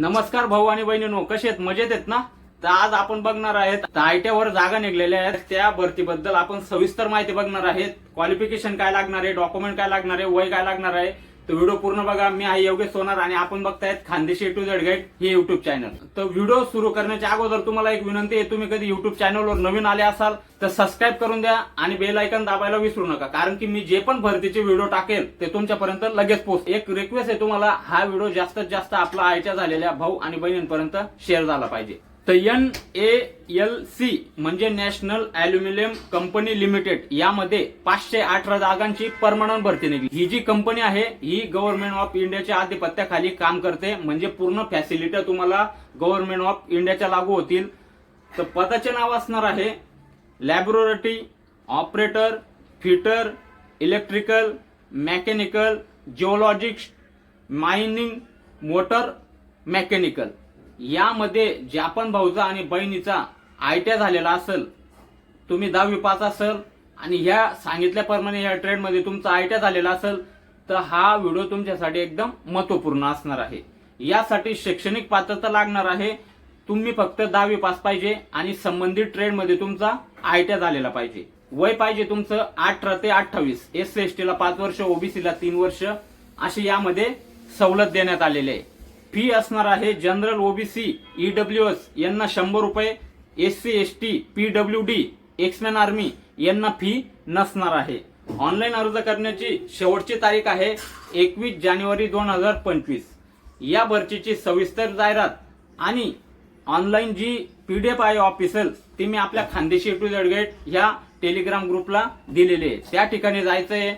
नमस्कार भाऊ आणि बहिणीनो कसे आहेत? मजेत आहेत ना? तर आज आपण बघणार आहेत आयट्यावर जागा निघलेल्या आहेत. त्या भरतीबद्दल आपण सविस्तर माहिती बघणार आहेत. क्वालिफिकेशन काय लागणार आहे? डॉक्युमेंट काय लागणार आहे? वय काय लागणार आहे? तर व्हिडिओ पूर्ण बघा. मी आहे योगेश सोनार आणि आपण बघतायत खानदेशी टू झेड गाईड हे युट्यूब चॅनल तर व्हिडिओ सुरू करण्याच्या अगोदर तुम्हाला एक विनंती आहे तुम्ही कधी युट्यूब चॅनलवर नवीन आले असाल तर सबस्क्राईब करून द्या आणि बेल आयकन दाबायला विसरू नका. कारण की मी जे पण भरतीचे व्हिडिओ टाकेल ते तुमच्यापर्यंत लगेच पोहोच एक रिक्वेस्ट आहे तुम्हाला हा व्हिडिओ जास्तीत जास्त आपला आयच्या झालेल्या भाऊ आणि बहिणींपर्यंत शेअर झाला पाहिजे. तर एन ए एल सी म्हणजे नॅशनल अॅल्युमिनियम कंपनी लिमिटेड यामध्ये पाचशे अठरा जागांची परमनंट भरती निघली. ही जी कंपनी आहे ही गव्हर्नमेंट ऑफ इंडियाच्या आधिपत्याखाली काम करते. म्हणजे पूर्ण फॅसिलिटी तुम्हाला गव्हर्नमेंट ऑफ इंडियाच्या लागू होतील. तर पदाचे नाव असणार आहे laboratory operator fitter electrical mechanical geologist mining motor mechanical यामध्ये जापान भाऊचा आणि बहिणीचा आयट्या झालेला असेल तुम्ही दहावी पास असेल आणि ह्या सांगितल्याप्रमाणे या ट्रेडमध्ये तुमचा आयट्या झालेला असेल तर हा व्हिडिओ तुमच्यासाठी एकदम महत्त्वपूर्ण असणार आहे. यासाठी शैक्षणिक पात्रता लागणार आहे. तुम्ही फक्त दहावी पास पाहिजे आणि संबंधित ट्रेडमध्ये तुमचा आयट्या झालेला पाहिजे. वय पाहिजे तुमचं अठरा ते अठ्ठावीस. एस सी एस टीला पाच वर्ष ओबीसीला तीन वर्ष. अशी यामध्ये सवलत देण्यात आलेली आहे. फी असणार आहे जनरल ओबीसी ईडब्ल्यू एस यांना शंभर रुपये S C S T P W D ex man army यांना फी नसणार आहे. ऑनलाईन अर्ज करण्याची शेवटची तारीख आहे एकवीस जानेवारी दोन हजार पंचवीस. या भरतीची सविस्तर जाहिरात आणि online G P D F आहे ऑफिसर ती मी आपल्या खानदेशी टू झेड गेट ह्या टेलिग्राम ग्रुपला दिलेली आहे. त्या ठिकाणी जायचं आहे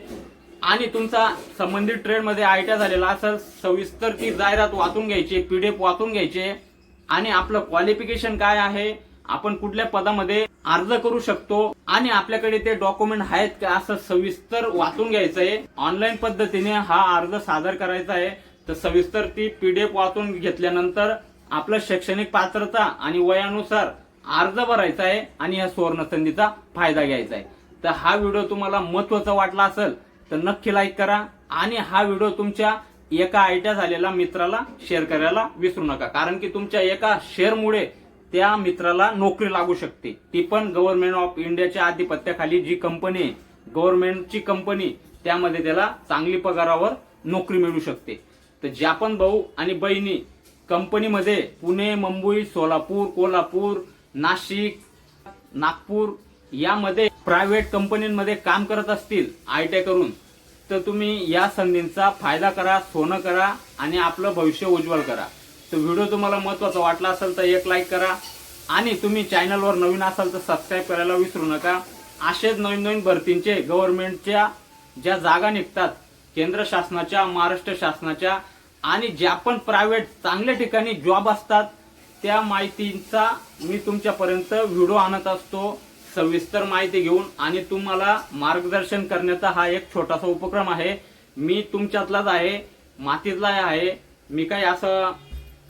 आणि तुमचा संबंधित ट्रेडमध्ये आयट्या झालेला असेल सविस्तर ती जाहिरात वाचून घ्यायची पीडीएफ वाचून घ्यायचे. आणि आपलं क्वालिफिकेशन काय आहे आपण कुठल्या पदामध्ये अर्ज करू शकतो. आणि आपल्याकडे ते डॉक्युमेंट आहेत का असं सविस्तर वाचून घ्यायचंय. ऑनलाईन पद्धतीने हा अर्ज सादर करायचा आहे. तर सविस्तर ती पीडीएफ वाचून घेतल्यानंतर आपलं शैक्षणिक पात्रता आणि वयानुसार अर्ज भरायचा आहे. आणि या सुवर्ण संधीचा फायदा घ्यायचा आहे. तर हा व्हिडिओ तुम्हाला महत्त्वाचा वाटला असेल तर नक्की लाईक करा आणि हा व्हिडिओ तुमच्या एका आयट्या झालेल्या मित्राला शेअर करायला विसरू नका. कारण की तुमच्या एका शेअरमुळे त्या मित्राला नोकरी लागू शकते. ती पण गव्हर्नमेंट ऑफ इंडियाच्या आधिपत्याखाली जी कंपनी आहे गव्हर्नमेंटची कंपनी त्यामध्ये त्याला चांगली पगारावर नोकरी मिळू शकते. तर जापन भाऊ आणि बहिणी कंपनीमध्ये पुणे मुंबई सोलापूर कोल्हापूर नाशिक नागपूर यामध्ये प्रायव्हेट कंपनीमध्ये काम करत असतील आय टी करून तर तुम्ही या संधींचा फायदा करा सोनं करा आणि आपलं भविष्य उज्ज्वल करा. तर व्हिडिओ तुम्हाला महत्त्वाचा वाटला असेल तर एक लाईक करा आणि तुम्ही चॅनलवर नवीन असाल तर सबस्क्राईब करायला विसरू नका. असेच नवीन नवीन भरतींचे गव्हर्नमेंटच्या ज्या जागा निघतात केंद्र शासनाच्या महाराष्ट्र शासनाच्या आणि ज्या पण प्रायव्हेट चांगल्या ठिकाणी जॉब असतात त्या माहितींचा मी तुमच्यापर्यंत व्हिडिओ आणत असतो. सविस्तर माहिती घेऊन आणि तुम्हाला मार्गदर्शन करण्याचा हा एक छोटासा उपक्रम आहे. मी तुमच्यातलाच आहे मातीतला आहे. मी काही असं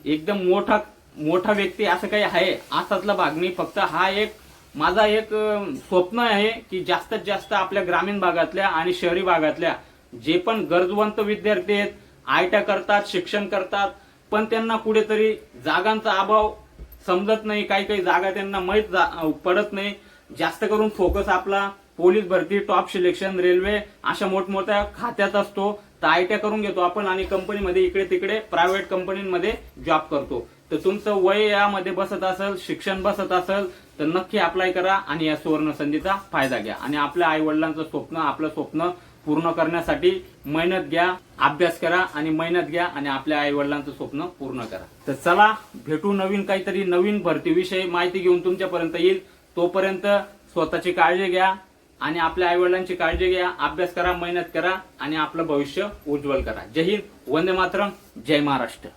एकदम मोठा मोठा व्यक्ती असं काही आहे असातला भाग नाही. फक्त हा एक माझा एक स्वप्न आहे की जास्तीत जास्त आपल्या ग्रामीण भागातल्या आणि शहरी भागातल्या जे पण गरजवंत विद्यार्थी आहेत आयट्या करतात शिक्षण करतात पण त्यांना कुठेतरी जागांचा अभाव समजत नाही काही काही जागा त्यांना माहीत जा- पडत नाही. जास्त करून फोकस आपला पोलीस भरती टॉप सिलेक्शन रेल्वे अशा मोठमोठ्या खात्यात असतो. तर आयट्या करून घेतो आपण आणि कंपनीमध्ये इकडे तिकडे प्रायव्हेट कंपनीमध्ये जॉब करतो. तर तुमचं वय यामध्ये बसत असेल शिक्षण बसत असेल तर नक्की अप्लाय करा आणि या सुवर्ण संधीचा फायदा घ्या. आणि आपल्या आई वडिलांचं स्वप्न आपलं स्वप्न पूर्ण करण्यासाठी मेहनत घ्या अभ्यास करा आणि मेहनत घ्या आणि आपल्या आई वडिलांचं स्वप्न पूर्ण करा. तर चला भेटू नवीन काहीतरी नवीन भरतीविषयी माहिती घेऊन तुमच्यापर्यंत येईल. तोपर्यंत स्वतःची काळजी घ्या आणि आपल्या आईवडिलांची काळजी घ्या. अभ्यास करा मेहनत करा आणि आपलं भविष्य उज्ज्वल करा. जय हिंद. वंदे मातरम. जय महाराष्ट्र.